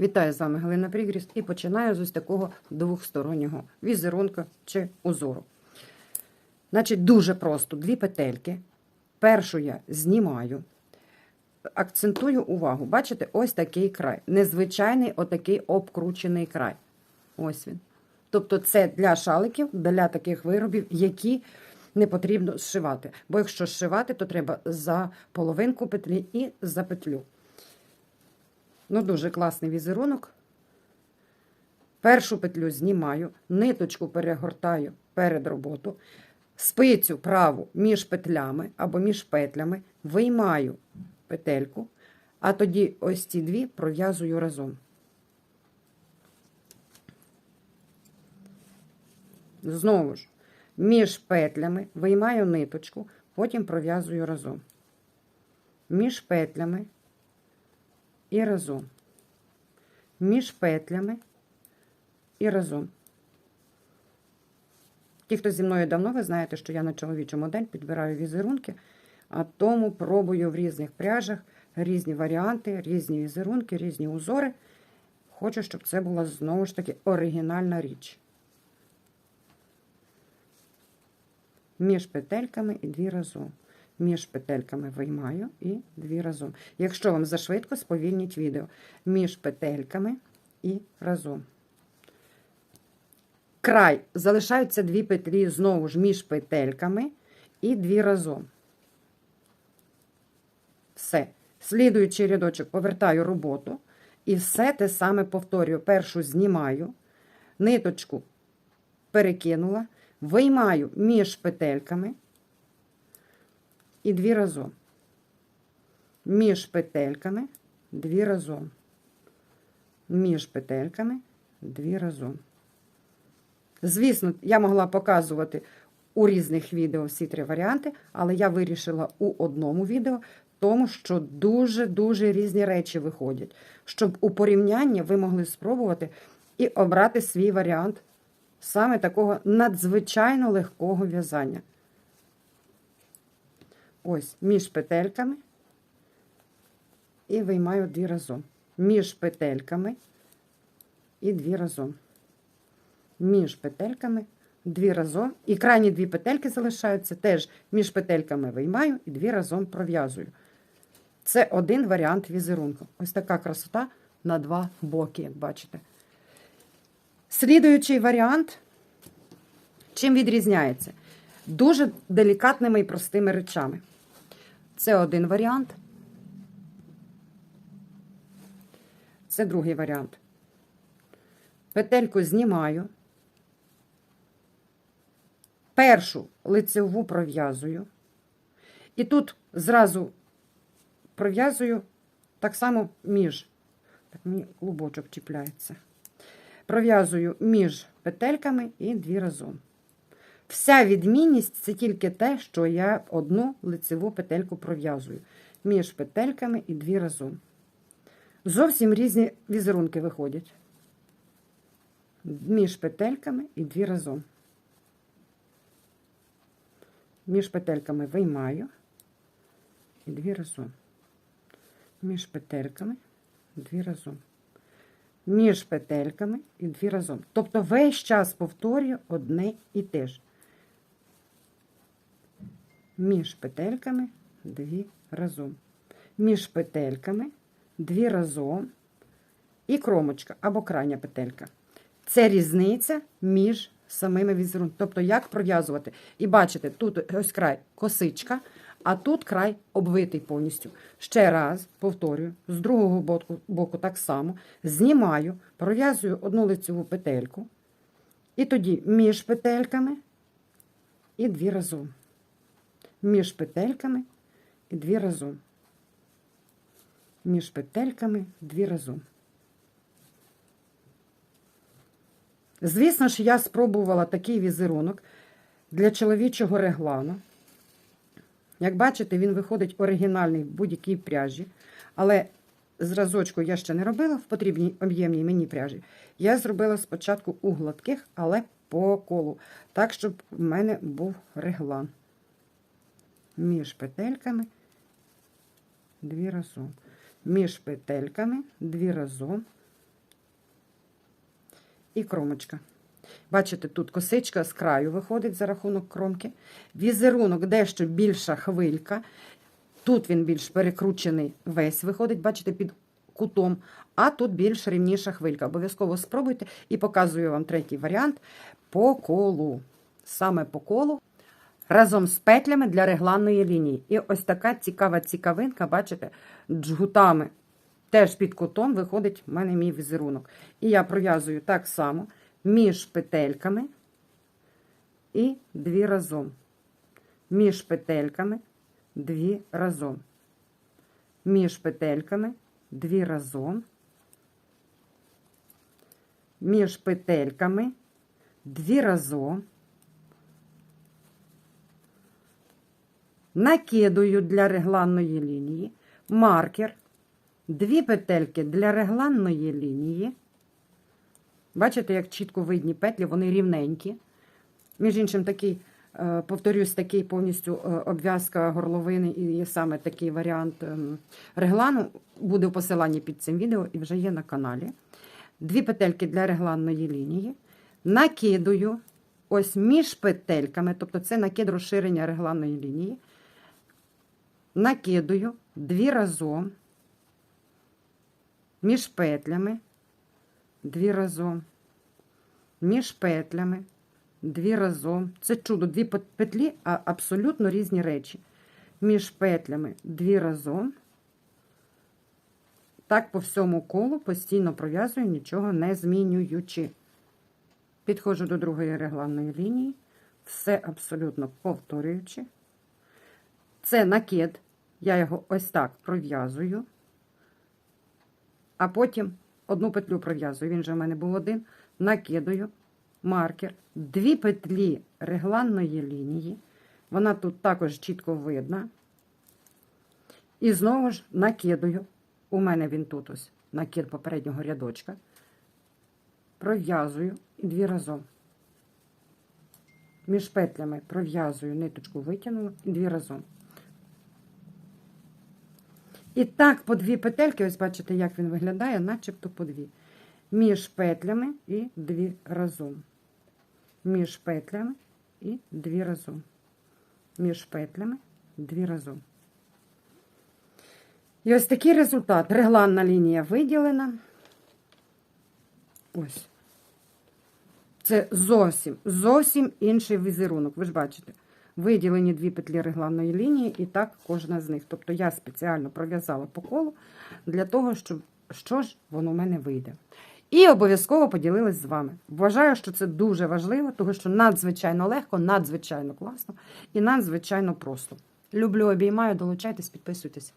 Вітаю з вами Галина Прігріст і починаю з ось такого двохстороннього візерунка чи узору. Значить, дуже просто дві петельки. Першу я знімаю, акцентую увагу. Бачите, ось такий край. Незвичайний отакий обкручений край. Ось він. Тобто, це для шаликів, для таких виробів, які не потрібно зшивати. Бо якщо зшивати, то треба за половинку петлі і за петлю. Ну, дуже класний візерунок. Першу петлю знімаю, ниточку перегортаю перед роботу, спицю праву між петлями або між петлями, виймаю петельку, а тоді ось ці дві пров'язую разом. Знову ж, між петлями виймаю ниточку, потім пров'язую разом. Між петлями і разом. Між петлями і разом. Ті, хто зі мною давно, ви знаєте, що я на чоловічу модель підбираю візерунки, а тому пробую в різних пряжах різні варіанти, різні візерунки, різні узори. Хочу, щоб це була знову ж таки оригінальна річ. Між петельками і дві разом між петельками виймаю і дві разом. Якщо вам зашвидко, сповільніть відео. Між петельками і разом. Край залишаються дві петлі знову ж між петельками і дві разом. Все. Слідуючий рядочок повертаю роботу. І все те саме повторюю. Першу знімаю, ниточку перекинула, виймаю між петельками і дві разом. Між петельками дві разом. Між петельками дві разом. Звісно, я могла показувати у різних відео всі три варіанти, але я вирішила у одному відео, тому що дуже-дуже різні речі виходять, щоб у порівнянні ви могли спробувати і обрати свій варіант саме такого надзвичайно легкого в'язання. Ось між петельками і виймаю дві разом. Між петельками і дві разом. Між петельками дві разом. І крайні дві петельки залишаються теж між петельками виймаю і дві разом пров'язую. Це один варіант візерунку. Ось така красота на два боки, як бачите. Слідуючий варіант, чим відрізняється? Дуже делікатними і простими речами. Це один варіант. Це другий варіант. Петельку знімаю. Першу лицеву пров'язую. І тут зразу пров'язую так само між. Так, мені клубочок чіпляється. Пров'язую між петельками і дві разом. Вся відмінність це тільки те, що я одну лицеву петельку пров'язую між петельками і дві разом. Зовсім різні візерунки виходять. Між петельками і дві разом. Між петельками виймаю і дві разом. Між петельками дві разом. Між петельками і дві разом. Тобто весь час повторюю одне і те ж між петельками дві разом. Між петельками дві разом і кромочка або крайня петелька. Це різниця між самими візерунками. Тобто, як пров'язувати. І бачите, тут ось край косичка, а тут край обвитий повністю. Ще раз повторюю, з другого боку, боку так само знімаю, пров'язую одну лицеву петельку, і тоді між петельками і дві разом між петельками і дві разом. Між петельками дві разом. Звісно ж, я спробувала такий візерунок для чоловічого реглану. Як бачите, він виходить оригінальний в будь-якій пряжі. Але зразочку я ще не робила в потрібній об'ємній мені пряжі. Я зробила спочатку у гладких, але по колу. Так, щоб в мене був реглан між петельками дві разом. Між петельками дві разом і кромочка. Бачите, тут косичка з краю виходить за рахунок кромки. Візерунок дещо більша хвилька. Тут він більш перекручений весь виходить, бачите, під кутом, а тут більш рівніша хвилька. Обов'язково спробуйте і показую вам третій варіант по колу. Саме по колу. Разом з петлями для регланної лінії. І ось така цікава цікавинка, бачите, джгутами. Теж під кутом виходить в мене мій візерунок. І я пров'язую так само між петельками і дві разом. Між петельками дві разом. Між петельками дві разом. Між петельками дві разом. Накидую для регланної лінії маркер, дві петельки для регланної лінії. Бачите, як чітко видні петлі, вони рівненькі. Між іншим, такий, е, повторюсь, такий повністю е, обв'язка горловини і саме такий варіант ем, реглану буде в посиланні під цим відео і вже є на каналі. Дві петельки для регланної лінії. Накидую ось між петельками, тобто це накид розширення регланної лінії. Накидую дві разом між петлями, дві разом, між петлями, дві разом. Це чудо, дві петлі, а абсолютно різні речі. Між петлями дві разом. Так по всьому колу постійно пров'язую, нічого не змінюючи. Підходжу до другої регланної лінії, все абсолютно повторюючи. Це накид. Я його ось так пров'язую, а потім одну петлю пров'язую. Він же в мене був один. Накидаю маркер, дві петлі регланної лінії. Вона тут також чітко видна. І знову ж накидаю. У мене він тут ось накид попереднього рядочка. Пров'язую і дві разом. Між петлями пров'язую, ниточку витягнула і дві разом. І так по дві петельки, ось бачите, як він виглядає, начебто по дві. Між петлями і дві разом. Між петлями і дві разом. Між петлями дві разом. І ось такий результат. Регланна лінія виділена. Ось. Це зовсім, зовсім інший візерунок. Ви ж бачите, виділені дві петлі регланної лінії, і так кожна з них. Тобто я спеціально пров'язала по колу для того, щоб що ж воно в мене вийде. І обов'язково поділилась з вами. Вважаю, що це дуже важливо, тому що надзвичайно легко, надзвичайно класно і надзвичайно просто. Люблю, обіймаю, долучайтесь, підписуйтесь.